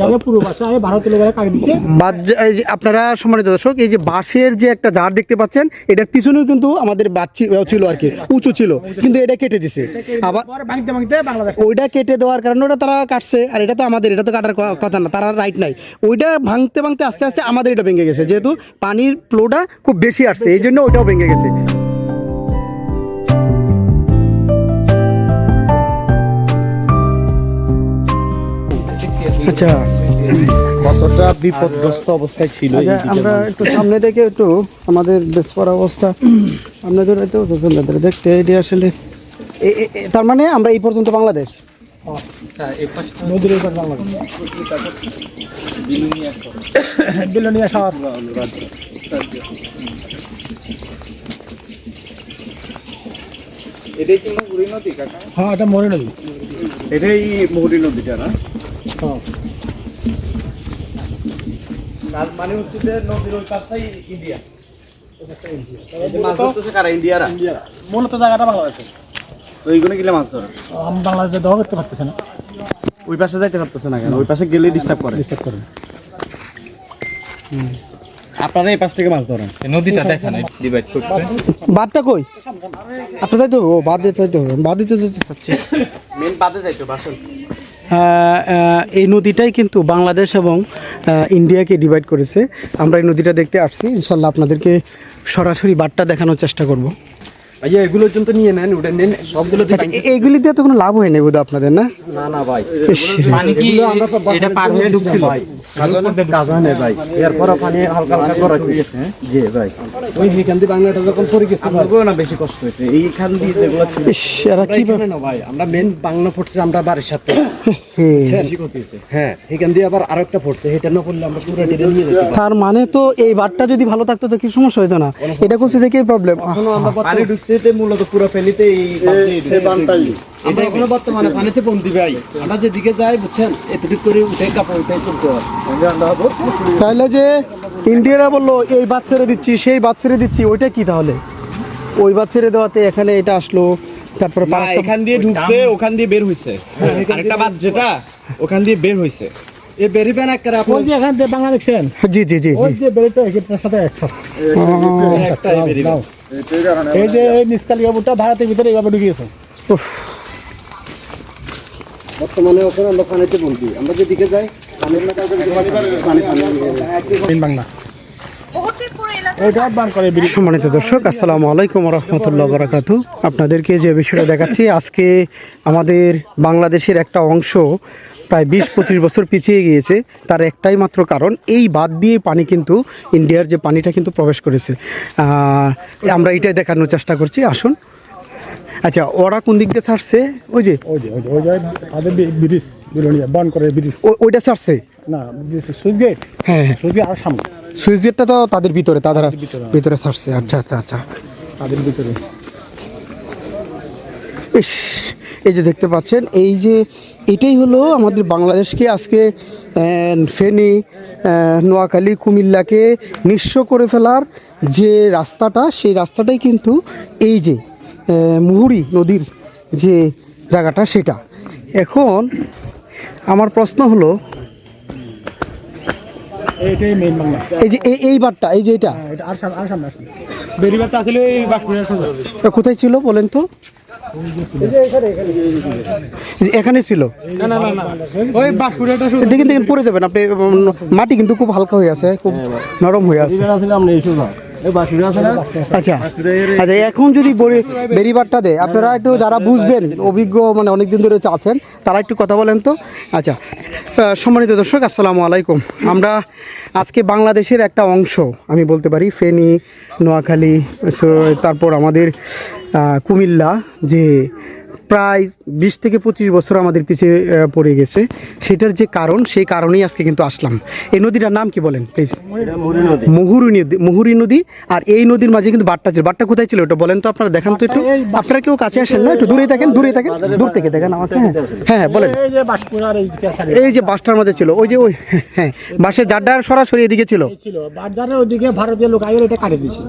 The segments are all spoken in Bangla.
যাবে পুরো বাসায় কাকে আপনারা সম্মানিত দর্শক এই যে বাঁশের যে একটা ঝাড় দেখতে পাচ্ছেন এটার পিছনেও কিন্তু আমাদের বাচ্চি ছিল আর কি উঁচু ছিল কিন্তু এটা কেটে দিছে। আবার ওইটা কেটে দেওয়ার কারণে ওটা তারা কাটছে আর এটা তো আমাদের এটা তো কাটার কথা না তারা রাইট নাই। ওইটা ভাঙতে ভাঙতে আস্তে আস্তে আমাদের এটা ভেঙে গেছে যেহেতু পানির ফ্লোটা খুব বেশি আসছে এই জন্য ওইটাও ভেঙে গেছে। আচ্ছা। কতটা বিপদগ্রস্ত অবস্থায় ছিল আচ্ছা আমরা একটু সামনে থেকে একটু আমাদের বেসপর অবস্থা। আপনাদের হয়তো পছন্দ করে দেখতে এটি আসলে তার মানে আমরা এই পর্যন্ত বাংলাদেশ? বিলোনিয়া শহর। এটাই কি মুহুরী নদী কাকা? হ্যাঁ এটা মরে নদী। এটাই মুহুরী নদীটা না? মানে হচ্ছে যে নদীর ওই পাশটাই ইন্ডিয়া। মাছ ধরতেছে কারা? ইন্ডিয়ারা? মূলত জায়গাটা বাংলাদেশে তো এইগুলো গেলে মাছ ধরে। আমি বাংলাদেশে দেওয়া করতে পারতেছে না। ওই পাশে যাইতে পারতেছে না কেন? ওই পাশে গেলে ডিস্টার্ব করে। ডিস্টার্ব করে। আপনারা এই পাশ থেকে মাছ ধরেন। নদীটা দেখেন ডিভাইড করছে। বাদটা কই? আপনার তাই তো ও বাদ দিতে হয়তো বাদ দিতে যেতে চাচ্ছি। মেন বাদে যাইতো বাসন এই নদীটাই কিন্তু বাংলাদেশ এবং ইন্ডিয়াকে ডিভাইড করেছে। আমরা এই নদীটা দেখতে আসছি। ইনশাল্লাহ আপনাদেরকে সরাসরি বার্তা দেখানোর চেষ্টা করব। ভাইয়া এগুলো পর্যন্ত নিয়ে নেন ওটা নেন সবগুলো আচ্ছা, এইগুলি দিয়ে তো কোনো লাভ হয়নি বোধ আপনাদের না? না না ভাই। পানি কি এটা পার হয়ে ঢুকছিল? কাজ হয় না ভাই। এরপর পানি হালকা হালকা করা হয়েছে। জি ভাই। ওই এখান দিয়ে বাংলাটা যখন পড়ে গেছে আমাকেও না বেশি কষ্ট হয়েছে এইখান দিয়ে যেগুলো ছিল। এরা কি এখানে না ভাই আমরা মেন বাংলা পড়ছে আমরা বাড়ির সাথে। হ্যাঁ এখান দিয়ে আবার আরেকটা পড়ছে এটা না করলে আমরা পুরো টেনে নিয়ে যেতে তার মানে তো এই বারটা যদি ভালো থাকতো তো কি সমস্যা হতো না? এটা করছে দেখেই প্রবলেম পানি ঢুকছে তে মূলত পুরো ফেলিতে এই বানটাই। আমরা এখনও বর্তমানে পানিতে বন্দি ভাই আমরা যেদিকে যাই বুঝছেন? এতটুকু করে উঠে কাপড় উঠে চলতে হয়। তাহলে যে ইন্ডিয়ারা বলল এই বাদ ছেড়ে দিচ্ছি সেই বাদ ছেড়ে দিচ্ছি ওইটা কি তাহলে? ওই বাদ ছেড়ে দেওয়াতে এখানে এটা আসলো তারপরে এখান দিয়ে ঢুকছে ওখান দিয়ে বের হইছে। আরেকটা বাদ যেটা ওখান দিয়ে বের হইছে। এ বেরিবেন একটা ওই যে এখান থেকে বাংলা দেখছেন জি জি জি ওই জি যে বেরিটা সাথে একটা। এই যে এই নিষ্কালি বাবুটা ভারতের ভিতরে এইভাবে ঢুকিয়েছে বর্তমানে ওখানে আমরা পানিতে বন্দি আমরা যেদিকে যাই সম্মানিত দর্শক আসসালামু আলাইকুম রহমতুল্লাহ বারাকাতু আপনাদেরকে যে বিষয়টা দেখাচ্ছি আজকে আমাদের বাংলাদেশের একটা অংশ প্রায় বিশ পঁচিশ বছর পিছিয়ে গিয়েছে তার একটাই মাত্র কারণ এই বাদ দিয়ে পানি কিন্তু ইন্ডিয়ার যে পানিটা কিন্তু প্রবেশ করেছে। আমরা এটাই দেখানোর চেষ্টা করছি আসুন। আচ্ছা ওরা কোন দিক দিয়ে ছাড়ছে? ওই যে? ওইটা ছাড়ছে? না সুইচ গেট। হ্যাঁ। হ্যাঁ সুইচ গেট আর সামনে। সুইচ গেটটা তো তাদের ভিতরে তাদের ভিতরে। ভিতরে ছাড়ছে আচ্ছা আচ্ছা আচ্ছা। তাদের ভিতরে। ইস এই যে দেখতে পাচ্ছেন এই যে এটাই হলো আমাদের বাংলাদেশকে আজকে ফেনী নোয়াখালী কুমিল্লাকে নিঃস্ব করে ফেলার যে রাস্তাটা সেই রাস্তাটাই কিন্তু এই যে মুহুরি নদীর যে জায়গাটা সেটা। এখন আমার প্রশ্ন হলো এই যে এই বারটা এই যে এটা। হ্যাঁ, কোথায় ছিল বলেন তো? এখানে ছিল? দেখেন দেখেন পড়ে যাবেন। আপনি মাটি কিন্তু খুব হালকা হয়ে আছে খুব নরম হয়ে আছে। আচ্ছা আচ্ছা এখন যদি বেরিবারটা দেয়, আপনারা একটু যারা বুঝবেন, অভিজ্ঞ মানে অনেক দিন ধরে আছেন, তারা একটু কথা বলেন তো। আচ্ছা সম্মানিত দর্শক, আসসালামু আলাইকুম। আমরা আজকে বাংলাদেশের একটা অংশ, আমি বলতে পারি, ফেনী, নোয়াখালী, তারপর আমাদের কুমিল্লা, যে প্রায় বিশ থেকে পঁচিশ বছর আমাদের পিছিয়ে পড়ে গেছে। সেটার যে কারণ সেই কারণেই আজকে কিন্তু আসলাম। এই নদীটার নাম কি বলেন প্লিজ মুহুরী নদী মুহুরী নদী। আর এই নদীর মাঝে কিন্তু বাট্টা ছিল। বাট্টা কোথায় ছিল ওটা বলেন তো আপনারা দেখান তো একটু। আপনারা কেউ কাছে আসেন না? একটু দূরে থাকেন দূরে থাকেন। দূর থেকে দেখেন আমার হ্যাঁ হ্যাঁ বলেন। এই যে বাসটার মধ্যে ছিল। ওই যে ওই হ্যাঁ বাসের জাড্ডার সরাসরি এদিকে ছিল। ভারতীয় লোক এটা কাটে দিয়েছে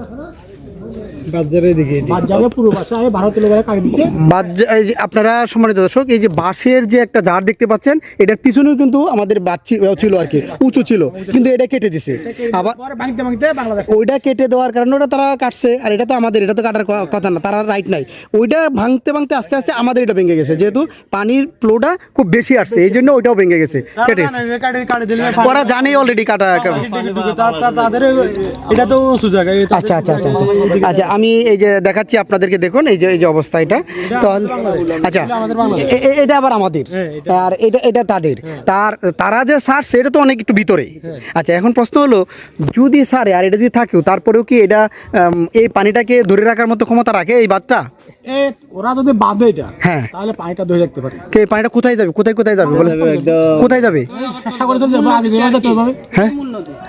আপনারা সম্মানিত দর্শক এই যে বাঁশের যে একটা ঝাড় দেখতে পাচ্ছেন এটার পিছনেও কিন্তু আমাদের বাচ্চি ছিল আর কি উঁচু ছিল কিন্তু এটা কেটে দিছে। আবার পরে ভাঙতে ভাঙতে বাংলাদেশ ওইটা কেটে দেওয়ার কারণে ওটা তারা কাটছে আর এটা তো আমাদের এটা তো কাটার কথা না তারা রাইট নাই। ওইটা ভাঙতে ভাঙতে আস্তে আস্তে আমাদের এটা ভেঙে গেছে যেহেতু পানির ফ্লোটা খুব বেশি আসছে এই জন্য ওইটাও ভেঙে গেছে কেটে দিলে ওরা জানে অলরেডি কাটা এটা তো আচ্ছা আচ্ছা আচ্ছা আচ্ছা। আচ্ছা আমি এই যে দেখাচ্ছি আপনাদেরকে দেখুন এই যে এই যে অবস্থা এটা। তাহলে আচ্ছা এটা আবার আমাদের। আর এটা এটা তাদের। তার তারা যে সার সেটা তো অনেক একটু ভিতরে। আচ্ছা এখন প্রশ্ন হলো যদি সারে আর এটা যদি থাকেও তারপরেও কি এটা এই পানিটাকে ধরে রাখার মতো ক্ষমতা রাখে এই বাদটা এ, ওরা যদি বাঁধে এটা হ্যাঁ। তাহলে পানিটা ধরে রাখতে পারে। কে পানিটা কোথায় যাবে? কোথায় কোথায় যাবে? বলে। কোথায় যাবে? সাগরে চলে যাবে আগে যেভাবে যেতে হবে হ্যাঁ?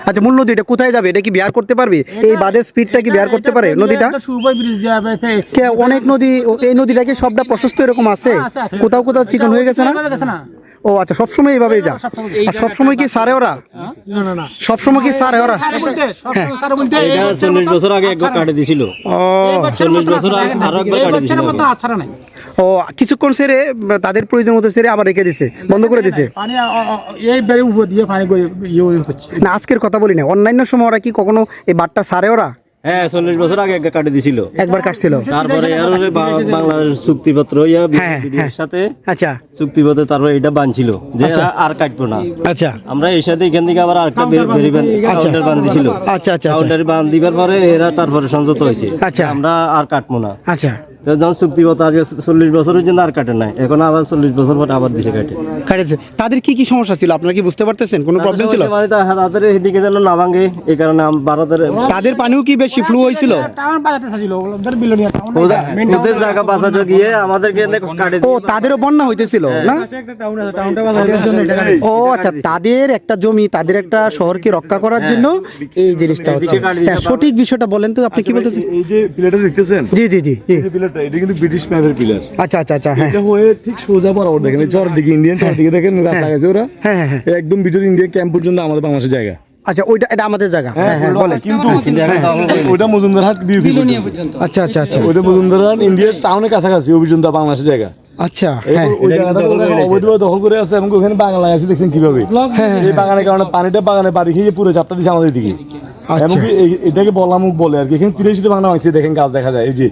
আচ্ছা মূল নদী এটা কোথায় যাবে? এটা কি বিহার করতে পারবে? এই বাঁধের স্পিডটা কি বিহার করতে পারে? নদীটা? সুবাই ব্রিজ যাবে কে অনেক নদী এই নদীটা কি সবটা প্রশস্ত এরকম আছে। কোথাও কোথাও চিকন হয়ে গেছে না? এভাবে গেছে না। ও আচ্ছা সবসময় এইভাবেই যা। আর সবসময় কি সারে ওরা? না না না সবসময় কি সারে ওরা? সারে বলতে হ্যাঁ। সব সারে বলতে এই এটা বছরের চল্লিশ বছর আগে একবার কাটে দিছিল ও। চল্লিশ বছর আগে আরও একবার কাটি বছরের দিছিল মতো আছাড়া নাই। ও কিছুক্ষণ সেরে তাদের প্রয়োজন মতো সেরে আবার রেখে দিছে বন্ধ করে দিছে? পানি আ- আ- আ- এই বেড়ে উপর দিয়ে পানি গড়িয়ে হচ্ছে। না আজকের কথা বলি না। অন্যান্য সময় ওরা কি কখনো এই বাটটা সারে ওরা? হ্যাঁ চল্লিশ বছর আগে একবার কাটে দিছিল। একবার কাটছিল। তারপরে বাংলাদেশ চুক্তিপত্র ইয়া হ্যাঁ, হ্যাঁ। সাথে আচ্ছা। চুক্তিপত্র তারপরে এটা বানছিল যে আর কাটবো না। আচ্ছা। আমরা এর সাথে এখান থেকে আবার আরেকটা কাউন্টার বান দিছিল। আচ্ছা আচ্ছা আচ্ছা। কাউন্টার বান দিবার পরে এরা তারপরে সংযত হয়েছে। আচ্ছা। আমরা আর কাটবো না। আচ্ছা। যখন চুক্তিপত্র আজকে চল্লিশ বছরের জন্য আর কাটে নাই। এখন আবার চল্লিশ বছর পরে আবার দিছে কাটে। কাটেছে। তাদের কি কি সমস্যা ছিল? আপনারা কি বুঝতে পারতেছেন? কোনো প্রবলেম ছিল? মানে তাদের এদিকে যেন না ভাঙে এই কারণে ভারতের তাদের পানিও কি বেশি ফ্লু হয়েছিল? ওদের জায়গা বাঁচাতে গিয়ে আমাদেরকে কাটে ও তাদেরও বন্যা হইতেছিল না? ও আচ্ছা তাদের একটা জমি তাদের একটা শহরকে রক্ষা করার জন্য এই জিনিসটা হচ্ছে। হ্যাঁ, সঠিক বিষয়টা বলেন তো আপনি কি বলতেছেন এই যে পিলারটা দেখতেছেন? জি জি জি জি। এই যে এটা কিন্তু ব্রিটিশ ম্যাপের পিলার আচ্ছা আচ্ছা আচ্ছা হ্যাঁ। এটা হয়ে ঠিক সোজা বরাবর দেখেন চর দিকে ইন্ডিয়ান চর দিকে দেখেন রাস্তা গেছে ওরা। হ্যাঁ একদম ভিতর ইন্ডিয়ান ক্যাম্প পর্যন্ত আমাদের বাংলাদেশের জায়গা। আচ্ছা ওইটা এটা আমাদের জায়গা। হ্যাঁ হ্যাঁ বলেন। কিন্তু ওইটা মজুমদারহাট বিউপি পর্যন্ত। আচ্ছা আচ্ছা আচ্ছা। ওইটা মজুমদারহাট ইন্ডিয়ার টাউনের কাছাকাছি ওই পর্যন্ত বাংলাদেশের জায়গা। আচ্ছা হ্যাঁ। অবৈধভাবে দখল করে আছে এবং ওখানে বাগান লাগাইছে দেখছেন কীভাবে? এই বাগানের কারণে পানিটা বাগানে বাড়ি খেয়ে পুরো চাপটা দিচ্ছে আমাদের দিকে এবং এটাকে বলা মুখ বলে আর কি। এখানে তিরাশিতে বাংলা ভাঙছে দেখেন গাছ দেখা যায় এই যে।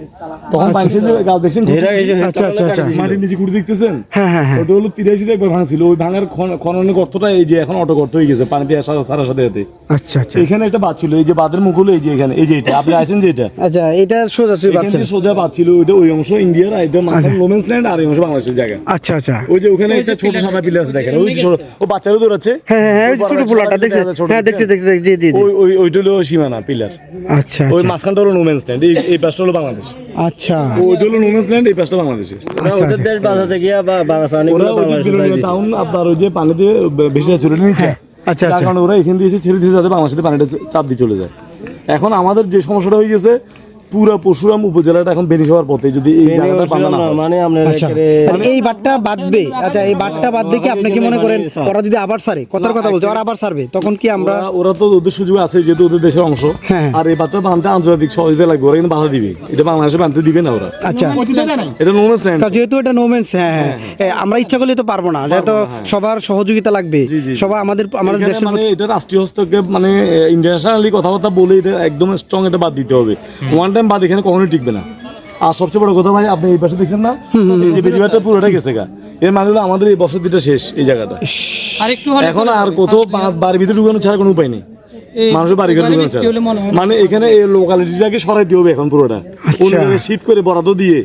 তখন পাইছে যে গাছ দেখছেন আচ্ছা আচ্ছা আচ্ছা। মাটির নিচে খুঁড়ে দেখতেছেন? হ্যাঁ হ্যাঁ হ্যাঁ। ওটা হলো তিরাশিতে একবার ভাঙছিল। ওই ভাঙার খন- খননের গর্তটা এই যে এখন অটো গর্ত হয়ে গেছে পানিতে আসা- সারা সাথে সাথে। আচ্ছা আচ্ছা। এখানে একটা বাদ ছিল এই যে বাদের মুখ হলো এই যে এখানে এই যে এটা। আপনি আছেন যে এটা? আচ্ছা এটা সোজা বাচ্চা সোজা বাদ ছিল ওইটা ওই অংশ ইন্ডিয়ার আর এটা মাঝখানে লোমেন্স ল্যান্ড আর এই অংশ বাংলাদেশের জায়গা। আচ্ছা আচ্ছা। ওই যে ওখানে একটা ছোট সাদা পিলার আছে দেখেন ওই যে ও বাচ্চারও দৌড়াচ্ছে। হ্যাঁ হ্যাঁ হ্যাঁ ছোট পোলাটা দেখছি হ্যাঁ দেখছি? দেখছি দেখছি, জি জি ওই ওই ওইটা হলো সীমানা পিলার আচ্ছা ওই আচ্ছা। মাঝখানটা হলো নোমেন্স ল্যান্ড এই পাশটা হলো বাংলাদেশ। আচ্ছা। ওইটা হলো নোমেন্স ল্যান্ড এই পাশটা বাংলাদেশের। আচ্ছা ওদের দেশ বাঁচাতে গিয়ে বা বাংলাদেশ ওরা ওই যে বিলোনিয়া টাউন আপনার ওই যে ভেসে যাচ্ছে ওটা নিচে আচ্ছা আচ্ছা। ওরা এখান দিয়ে এসে ছেড়ে দিয়েছে যাতে বাংলাদেশে পানিটা চাপ দিয়ে চলে যায়। এখন আমাদের যে সমস্যাটা হয়ে গেছে পুরা পরশুরাম উপজেলাটা এখন বেরিয়ে হওয়ার পথে যদি এই জায়গাটা বাঁধা না হয়। মানে আমরা আচ্ছা। আর এই বাটটা বাঁধবে। আচ্ছা এই বাটটা বাদ দিয়ে কি আপনি কি মনে করেন ওরা যদি আবার সারে? কথার কথা বলছে ওরা আবার সারবে? তখন কি আমরা ওরা ওরা তো ওদের সুযোগ আছে যেহেতু ওদের দেশের অংশ। হ্যাঁ। আর এই বাচ্চা বাঁধতে আন্তর্জাতিক সহযোগিতা লাগবে ওরা কিন্তু বাধা দিবে। এটা বাংলাদেশে বাঁধতে দিবে না ওরা। আচ্ছা। এটা নোমেন্স ল্যান্ড তা যেহেতু এটা নোমেন্স হ্যাঁ হ্যাঁ। এ, আমরা ইচ্ছা করলে তো পারব না। যেহেতু সবার সহযোগিতা লাগবে। জি, জি। সবাই আমাদের আমাদের এখানে দেশের মানে প্রতি- এটা রাষ্ট্রীয় হস্তক্ষেপ মানে ইন্টারন্যাশনালি কথাবার্তা বলে এটা একদম স্ট্রং এটা বাদ দিতে হবে। ওয়ান টাইম বাদ এখানে কখনোই টিকবে না। আর সবচেয়ে বড় কথা ভাই আপনি এই পাশে দেখছেন না? এই যে বেরিবারটা পুরোটা গেছে গা। এর মানে হলো আমাদের এই বসতিটা শেষ এই জায়গাটা। এখন আর কোথাও বা- বাড়ির ভিতরে ঢুকানো ছাড়া কোনো উপায় নেই। মানুষের বাড়ি ঘরে ঢুকানো ছাড়া। মানে এখানে এই লোকালিটিটাকে সরাই দিয়ে হবে এখন পুরোটা। শিফট করে বরাদ্দ দিয়ে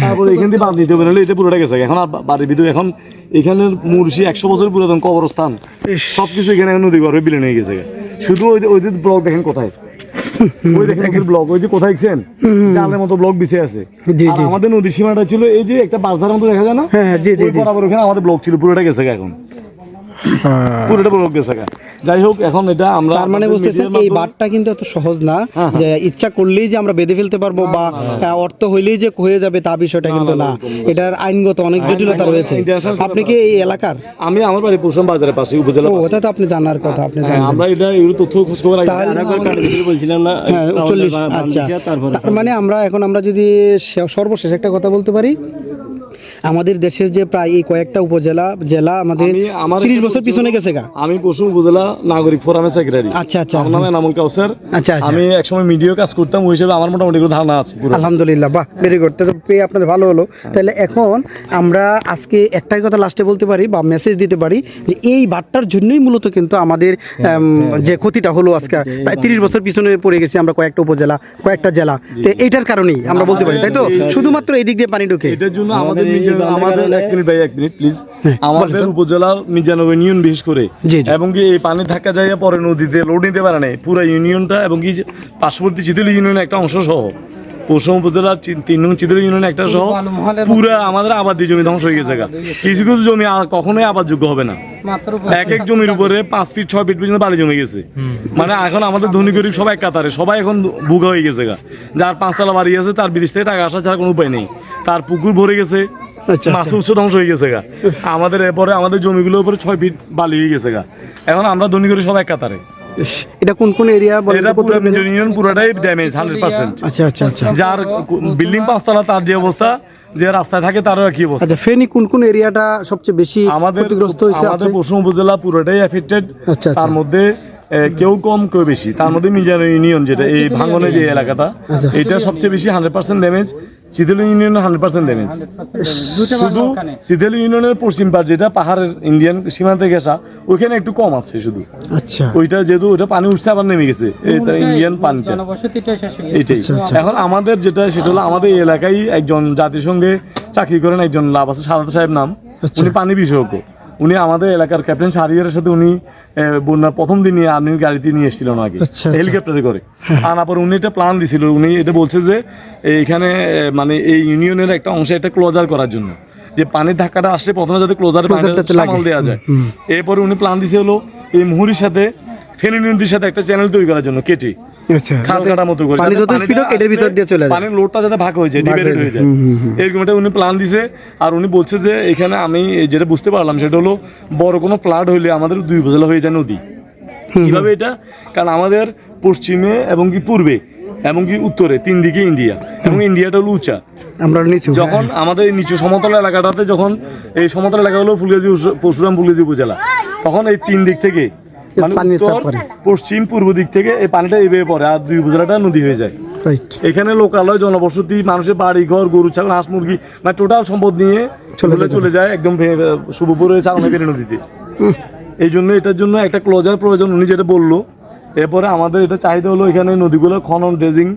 তারপরে এখান দিয়ে বাদ দিতে হবে নাহলে এটা পুরোটা গেছে এখন আর বাড়ির ভিতরে এখন এখানের মুর্শি একশো বছর পুরাতন কবরস্থান। সবকিছু এখানে নদী গর্ভে বিলীন হয়ে গেছে শুধু ওই ওই ব্লক দেখেন কোথায়? ওই দেখেন ব্লক ওই যে কোথায় দেখছেন? জালের মতো ব্লক বিছে আছে। জি, জি। আমাদের নদী সীমাটা ছিল এই যে একটা বাঁশধারের মতো দেখা যায় না? হ্যাঁ, হ্যাঁ, জি, জি, জি। বরাবর ওখানে আমাদের ব্লক ছিল পুরোটা গেছে এখন। পুরোটা বড় গেছে যাই হোক এখন এটা আমরা তার মানে বুঝতেছেন এই বারটা কিন্তু এত সহজ না যে ইচ্ছা করলেই যে আমরা বেঁধে ফেলতে পারব বা অর্থ হইলেই যে হয়ে যাবে তা বিষয়টা কিন্তু না এটার আইনগত অনেক জটিলতা রয়েছে। আপনি কি এই এলাকার? আমি আমার বাড়ি পৌষণ বাজারের পাশে উপজেলা ও ওটা তো আপনি জানার কথা আপনি হ্যাঁ, জানেন। আমরা এটা তথ্য খোঁজ খবর বলছিলাম না হ্যাঁ আচ্ছা। তার মানে আমরা এখন আমরা যদি সর্বশেষ একটা কথা বলতে পারি আমাদের দেশের যে প্রায় এই কয়েকটা উপজেলা জেলা আমাদের আমি তিরিশ বছর পিছনে গেছে গা। আমি পশু উপজেলা নাগরিক ফোরামের সেক্রেটারি আচ্ছা, আচ্ছা। আমার নাম এনামুল কাউসার। আচ্ছা, আচ্ছা। আমি একসময় মিডিয়া কাজ করতাম ওই হিসেবে আমার মোটামুটি ধারণা আছে আলহামদুলিল্লাহ বাহ ভেরি গুড তো পেয়ে আপনাদের ভালো হলো। তাহলে এখন আমরা আজকে একটাই কথা লাস্টে বলতে পারি বা মেসেজ দিতে পারি যে এই বার্তার জন্যই মূলত কিন্তু আমাদের আম, যে ক্ষতিটা হলো আজকে। প্রায় তিরিশ বছর পিছনে পড়ে গেছি আমরা কয়েকটা উপজেলা কয়েকটা জেলা। তো এইটার কারণেই আমরা বলতে পারি তাই তো? শুধুমাত্র এই দিক দিয়ে পানি ঢুকে। এটার জন্য আমাদের আমাদের এক মিনিট ভাই এক মিনিট প্লিজ আমাদের উপজেলার মির্জানগর ইউনিয়ন বিশেষ করে। জি, জি। এবং কি এই পানি ধাক্কা যায় পরে নদীতে লোড নিতে পারে না পুরো ইউনিয়নটা এবং কি পার্শ্ববর্তী চিতল ইউনিয়নের একটা অংশ সহ। পশ্চিম উপজেলার তিন নং চিতল ইউনিয়নের একটা সহ পুরা আমাদের আবাদি জমি ধ্বংস হয়ে গেছে কিছু কিছু জমি কখনোই আবাদযোগ্য হবে না। এক এক জমির উপরে পাঁচ ফিট ছয় ফিট পর্যন্ত বালি জমে গেছে। মানে এখন আমাদের ধনী গরিব সবাই কাতারে সবাই এখন ভুগা হয়ে গেছে গা। যার পাঁচতলা বাড়ি আছে তার বিদেশ থেকে টাকা আসা ছাড়া কোনো উপায় নেই। তার পুকুর ভরে গেছে মাছ উৎস ধ্বংস হয়ে গেছে গা। আমাদের এরপরে আমাদের জমিগুলোর উপরে ছয় ফিট বালি হয়ে গেছে গা। এখন আমরা ধনী গরিব সবাই কাতারে। এটা কোন কোন এরিয়া এটা পুরো ইউনিয়ন পুরোটাই ড্যামেজ হান্ড্রেড পার্সেন্ট আচ্ছা আচ্ছা আচ্ছা। যার বিল্ডিং পাঁচতলা তার যে অবস্থা যে রাস্তায় থাকে তারও একই অবস্থা। আচ্ছা ফেনী কোন কোন এরিয়াটা সবচেয়ে বেশি আমাদের ক্ষতিগ্রস্ত হয়েছে আমাদের পশ্চিম উপজেলা পুরোটাই এফেক্টেড আচ্ছা, আচ্ছা। তার মধ্যে কেউ কম কেউ বেশি। তার মধ্যে মিজান ইউনিয়ন যেটা এই ভাঙনের যে এলাকাটা আচ্ছা। এটা সবচেয়ে বেশি হান্ড্রেড পার্সেন্ট ড্যামেজ চিদেল ইউনিয়ন হান্ড্রেড পার্সেন্ট ড্যামেজ শুধু চিদেল ইউনিয়নের পশ্চিম পার যেটা পাহাড়ের ইন্ডিয়ান সীমান্তে গেছা ওইখানে একটু কম আছে শুধু। আচ্ছা। ওইটা যেহেতু ওইটা পানি উঠছে আবার নেমে গেছে। এটা ইন্ডিয়ান পানিটা এইটাই এখন আমাদের যেটা সেটা হলো আমাদের এলাকায় একজন জাতিসংঘে চাকরি করেন একজন লাভ আছে সারদা সাহেব নাম। উনি পানি বিশেষজ্ঞ উনি আমাদের এলাকার ক্যাপ্টেন শাহরিয়ারের সাথে উনি বন্যার প্রথম দিনই আমি গাড়িতে নিয়ে এসেছিল আগে আচ্ছা, আচ্ছা। হেলিকপ্টারে করে। আনার পর উনি একটা প্ল্যান দিছিল। উনি এটা বলছে যে এইখানে মানে এই ইউনিয়নের একটা অংশে একটা ক্লোজার করার জন্য। যে পানির ধাক্কাটা আসলে প্রথমে যাতে ক্লোজার সামাল দেওয়া যায়। এরপরে উনি প্ল্যান দিছে হলো এই মুহুরির সাথে ফেনী নদীর সাথে একটা চ্যানেল তৈরি করার জন্য কেটে। খাল কাটার মতো করে। পানি যত স্পিড হোক এটার ভিতর দিয়ে চলে যায়। পানির লোডটা যাতে ভাগ হয়ে যায় ডিভাইডেড হয়ে যায়। এরকম একটা উনি প্ল্যান দিছে আর উনি বলছে যে এখানে আমি যেটা বুঝতে পারলাম সেটা হলো বড় কোনো ফ্লাড হইলে আমাদের দুই উপজেলা হয়ে যায় নদী। কীভাবে এটা? কারণ আমাদের পশ্চিমে এবং কি পূর্বে এবং কি উত্তরে তিন দিকে ইন্ডিয়া এবং ইন্ডিয়াটা হলো উঁচা। আমরা নিচু যখন আমাদের এই নিচু সমতল এলাকাটাতে যখন এই সমতল এলাকা হলো ফুলগাজী পরশুরাম ফুলগাজী উপজেলা তখন এই তিন দিক থেকে মানে পানির চাপ উত্তর পড়ে। পশ্চিম পূর্ব দিক থেকে এই পানিটা এভাবে পড়ে আর দুই উপজেলাটা নদী হয়ে যায়। এখানে লোকালয় জনবসতি মানুষের বাড়ি ঘর গরু ছাগল হাঁস মুরগি মানে টোটাল সম্পদ নিয়ে চলে চলে যায় একদম শুভপুর হয়ে চালনাগের নদীতে এই জন্য এটার জন্য একটা ক্লোজার প্রয়োজন উনি যেটা বলল। এরপরে আমাদের এটা চাহিদা হলো এখানে নদীগুলো খনন ড্রেজিং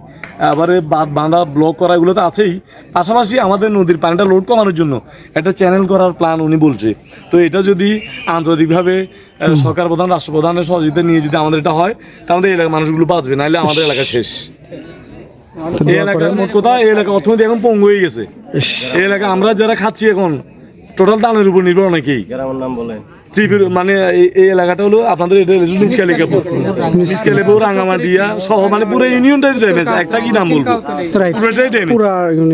এবারে বাঁধ বাঁধা ব্লক করা এগুলো তো আছেই। পাশাপাশি আমাদের নদীর পানিটা লোড কমানোর জন্য একটা চ্যানেল করার প্ল্যান উনি বলছে। তো এটা যদি আন্তর্জাতিকভাবে সরকার প্রধান রাষ্ট্রপ্রধানের সহযোগিতা নিয়ে যদি আমাদের এটা হয় তাহলে এই এলাকার মানুষগুলো বাঁচবে নাহলে আমাদের এলাকা শেষ। এই এলাকার মোট কথা এই এলাকা অর্থনীতি এখন পঙ্গু হয়ে গেছে। এই এলাকা আমরা যারা খাচ্ছি এখন টোটাল দানের উপর নির্ভর অনেকেই। গ্রামের নাম বলেন। ত্রিপুরা মানে এই- এলাকাটা হলো আপনাদের এটা নিচকালিকাপুর নিচকালিপুর রাঙ্গামাটিয়া সহ মানে পুরো ইউনিয়নটাই ড্যামেজ একটা কি নাম বলব? পুরোটাই ড্যামেজ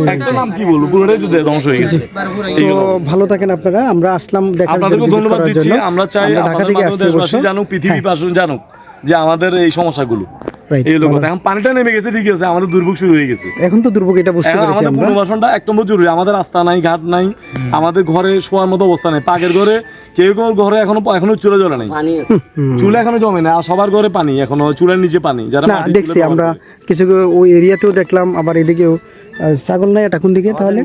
একটা নাম কি বলব? পুরোটাই ধ্বংস হয়ে গেছে। ভালো থাকেন আপনারা। আমরা আসলাম আপনাদেরকে ধন্যবাদ দিচ্ছি। আমরা চাই থেকে দেশবাসী জানুক পৃথিবী পাশন জানুক যে আমাদের এই সমস্যাগুলো। এই লোক এখন পানিটা নেমে গেছে ঠিক আছে আমাদের দুর্ভোগ শুরু হয়ে গেছে। এখন তো দুর্ভোগ এটা বুঝতে পেরেছি আমাদের পুনর্বাসনটা এক জরুরি। আমাদের রাস্তা নাই ঘাট নাই আমাদের ঘরে শোয়ার মতো অবস্থা নেই। পাকের ঘরে কেউ কেউ ঘরে এখনও এখনও চুলা জ্বলে নাই। চুলা এখনও জমে না আর সবার ঘরে পানি এখনও চুলার নিচে পানি। যারা দেখছি আমরা কিছু ওই এরিয়াতেও দেখলাম আবার এদিকেও আহ, ছাগল নাই এটা কোন দিকে তাহলে?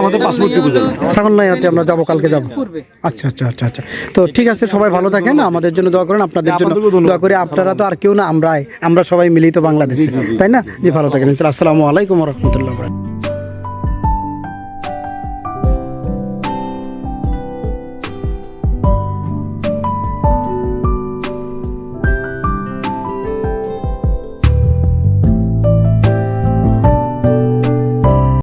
আমাদের পার্শ্ববর্তী উপজেলা। ছাগল নাই হাতে আমরা যাব কালকে যাব। আচ্ছা আচ্ছা আচ্ছা আচ্ছা। তো ঠিক আছে সবাই ভালো থাকেন আমাদের জন্য দোয়া করেন আপনাদের জন্য দোয়া করি আপনারা তো আর কেউ না আমরাই আমরা সবাই মিলিত বাংলাদেশ। তাই না? জি ভালো থাকেন আসসালামু আলাইকুম রহমতুল্লাহ